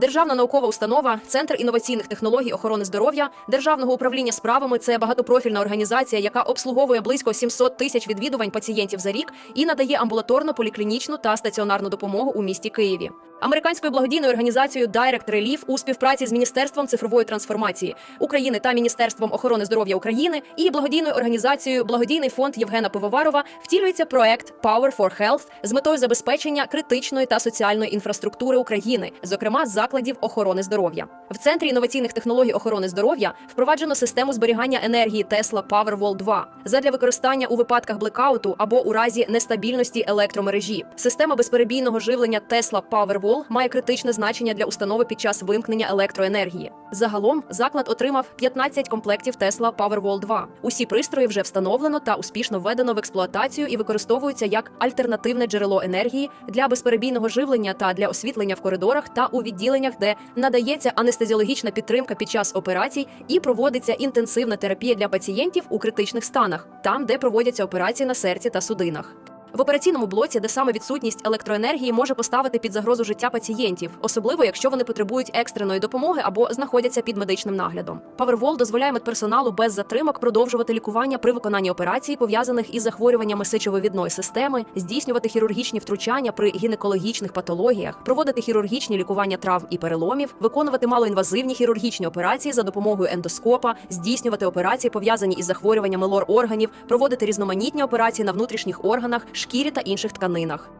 Державна наукова установа, Центр інноваційних технологій охорони здоров'я, Державного управління справами це багатопрофільна організація, яка обслуговує близько 700 тисяч відвідувань пацієнтів за рік і надає амбулаторно поліклінічну та стаціонарну допомогу у місті Києві. Американською благодійною організацією Direct Relief у співпраці з Міністерством цифрової трансформації України та Міністерством охорони здоров'я України і благодійною організацією Благодійний фонд Євгена Пивоварова втілюється проект Power for Health з метою забезпечення критичної та соціальної інфраструктури України, зокрема закладів охорони здоров'я. В центрі інноваційних технологій охорони здоров'я впроваджено систему зберігання енергії Tesla Powerwall 2 задля використання у випадках блекауту або у разі нестабільності електромережі. Система безперебійного живлення Tesla Powerwall має критичне значення для установи під час вимкнення електроенергії. Загалом заклад отримав 15 комплектів Tesla Powerwall 2. Усі пристрої вже встановлено та успішно введено в експлуатацію і використовуються як альтернативне джерело енергії для безперебійного живлення та для освітлення в коридорах та у відділеннях, де надається анестезіологічна підтримка під час операцій і проводиться інтенсивна терапія для пацієнтів у критичних станах, там, де проводяться операції на серці та судинах. В операційному блоці, де саме відсутність електроенергії може поставити під загрозу життя пацієнтів, особливо якщо вони потребують екстреної допомоги або знаходяться під медичним наглядом. Powerwall дозволяє медперсоналу без затримок продовжувати лікування при виконанні операцій, пов'язаних із захворюваннями сечовивідної системи, здійснювати хірургічні втручання при гінекологічних патологіях, проводити хірургічні лікування травм і переломів, виконувати малоінвазивні хірургічні операції за допомогою ендоскопа, здійснювати операції, пов'язані із захворюваннями лор органів, проводити різноманітні операції на внутрішніх органах шкірі та інших тканинах.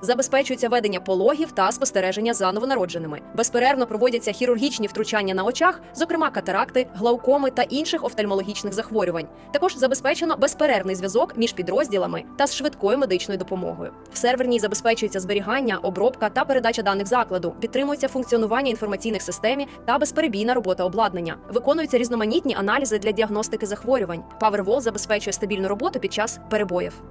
Забезпечується ведення пологів та спостереження за новонародженими. Безперервно проводяться хірургічні втручання на очах, зокрема катаракти, глаукоми та інших офтальмологічних захворювань. Також забезпечено безперервний зв'язок між підрозділами та з швидкою медичною допомогою. В серверній забезпечується зберігання, обробка та передача даних закладу, підтримується функціонування інформаційних систем та безперебійна робота обладнання. Виконуються різноманітні аналізи для діагностики захворювань. Powerwall забезпечує стабільну роботу під час перебоїв.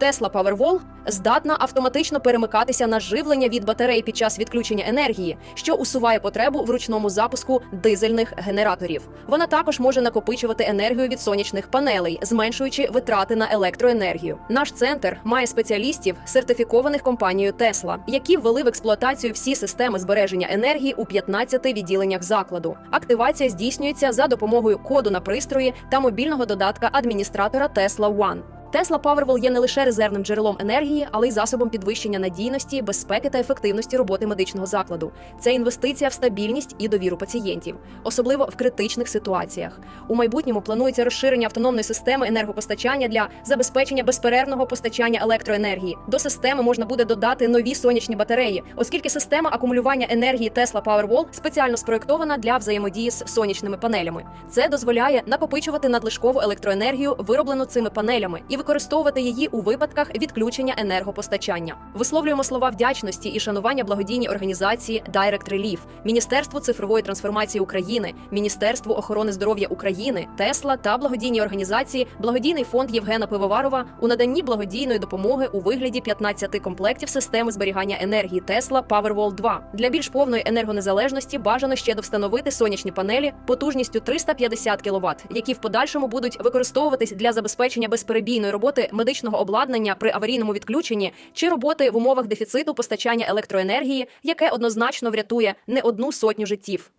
Tesla Powerwall здатна автоматично перемикатися на живлення від батарей під час відключення енергії, що усуває потребу в ручному запуску дизельних генераторів. Вона також може накопичувати енергію від сонячних панелей, зменшуючи витрати на електроенергію. Наш центр має спеціалістів, сертифікованих компанією Tesla, які ввели в експлуатацію всі системи збереження енергії у 15 відділеннях закладу. Активація здійснюється за допомогою коду на пристрої та мобільного додатка адміністратора Tesla One. Tesla Powerwall є не лише резервним джерелом енергії, але й засобом підвищення надійності, безпеки та ефективності роботи медичного закладу. Це інвестиція в стабільність і довіру пацієнтів, особливо в критичних ситуаціях. У майбутньому планується розширення автономної системи енергопостачання для забезпечення безперервного постачання електроенергії. До системи можна буде додати нові сонячні батареї, оскільки система акумулювання енергії Tesla Powerwall спеціально спроектована для взаємодії з сонячними панелями. Це дозволяє накопичувати надлишкову електроенергію, вироблену цими панелями, і використовувати її у випадках відключення енергопостачання. Висловлюємо слова вдячності і шанування благодійній організації Direct Relief, Міністерству цифрової трансформації України, Міністерству охорони здоров'я України, Тесла та благодійній організації Благодійний фонд Євгена Пивоварова у наданні благодійної допомоги у вигляді 15 комплектів системи зберігання енергії Tesla Powerwall 2. Для більш повної енергонезалежності бажано ще довстановити сонячні панелі потужністю 350 кВт, які в подальшому будуть використовуватись для забезпечення безперебійної роботи медичного обладнання при аварійному відключенні чи роботи в умовах дефіциту постачання електроенергії, яке однозначно врятує не одну сотню життів.